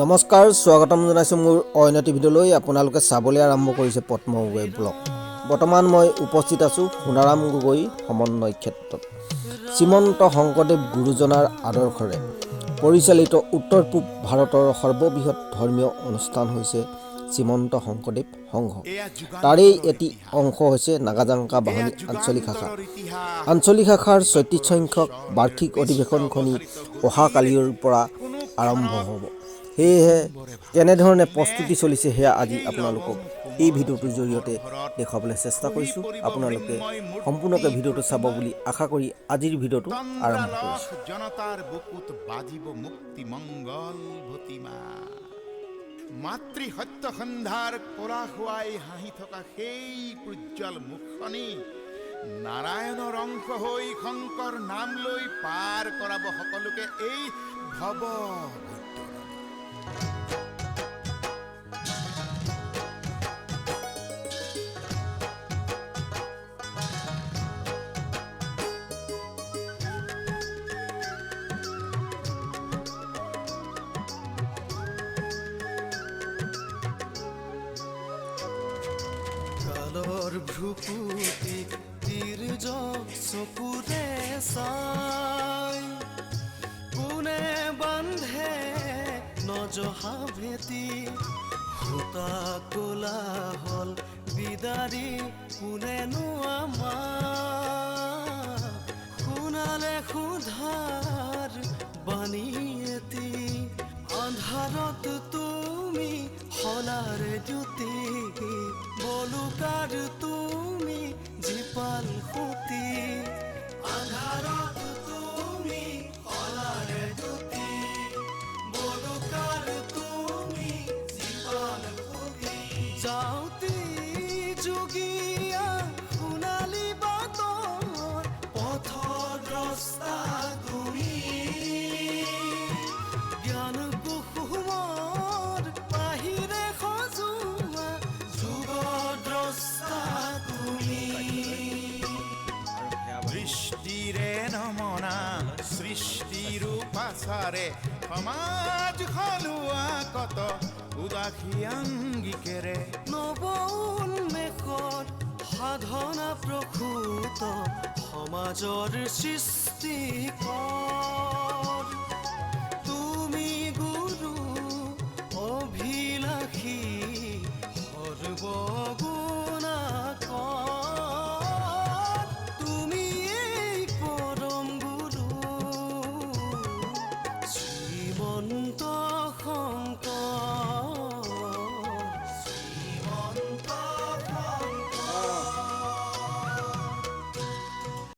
নমস্কাৰ স্বাগতম জনাইছোঁ মোৰ অন্য টিভিটোলৈ। আপোনালোকে চাবলৈ আৰম্ভ কৰিছে পদ্ম গগৈ ব্লগ। বৰ্তমান মই উপস্থিত আছোঁ সোণাৰাম গগৈ সমন্বয় ক্ষেত্ৰত শ্ৰীমন্ত শংকৰদেৱ গুৰুজনাৰ আদৰ্শৰে। পৰিচালিত উত্তৰ পূব ভাৰতৰ সৰ্ববৃহৎ ধৰ্মীয় অনুষ্ঠান হৈছে শ্ৰীমন্ত শংকৰদেৱ সংঘ। তাৰেই এটি অংশ হৈছে নাগাজাংকা বাহনী আঞ্চলিক শাখা। আঞ্চলিক শাখাৰ ছয়ত্ৰিছ সংখ্যক বাৰ্ষিক অধিৱেশনখনি অহা কালিৰ পৰা আৰম্ভ হ'ব। সেয়েহে কেনেধৰণে প্ৰস্তুতি চলিছে সেয়া আজি আপোনালোকক এই ভিডিঅ'টোৰ জৰিয়তে দেখুৱাবলৈ চেষ্টা কৰিছোঁ। আপোনালোকে সম্পূৰ্ণকৈ ভিডিঅ'টো চাব বুলি আশা কৰি আজিৰ ভিডিঅ'টো আৰম্ভ কৰিছোঁ। জনতাৰ বুকুত কলা হোৱাই হাঁহি থকা সেই উজ্জ্বল মুখখনি নাৰায়ণৰ অংশ হৈ শংকৰ নাম লৈ পাৰ কৰাব সকলোকে এই ভৱ কালৰ ভ্ৰুকুটি তীৰ চকুৰে চাই কোনে বান্ধে নজহা ভেটি সূতা কলা হল বিদাৰি কোনেনো আমাৰ শুনালে সুধাৰ বাণী এটি আন্ধাৰত হলাৰ জ্যোতি বলুকাৰ তুমি জীপাল সুতি আন্ধাৰত তুমি হলাৰ জ্যোতি বলুকাৰ তুমি জীপাল সুতি যাওতি যোগীয়া দৃষ্টিৰে নমনা সৃষ্টিৰ পাছাৰে সমাজ হলুয়া কত উদাসী আংগিকেৰে নৱ উন্মেষত সাধনা প্ৰসূত সমাজৰ সৃষ্টি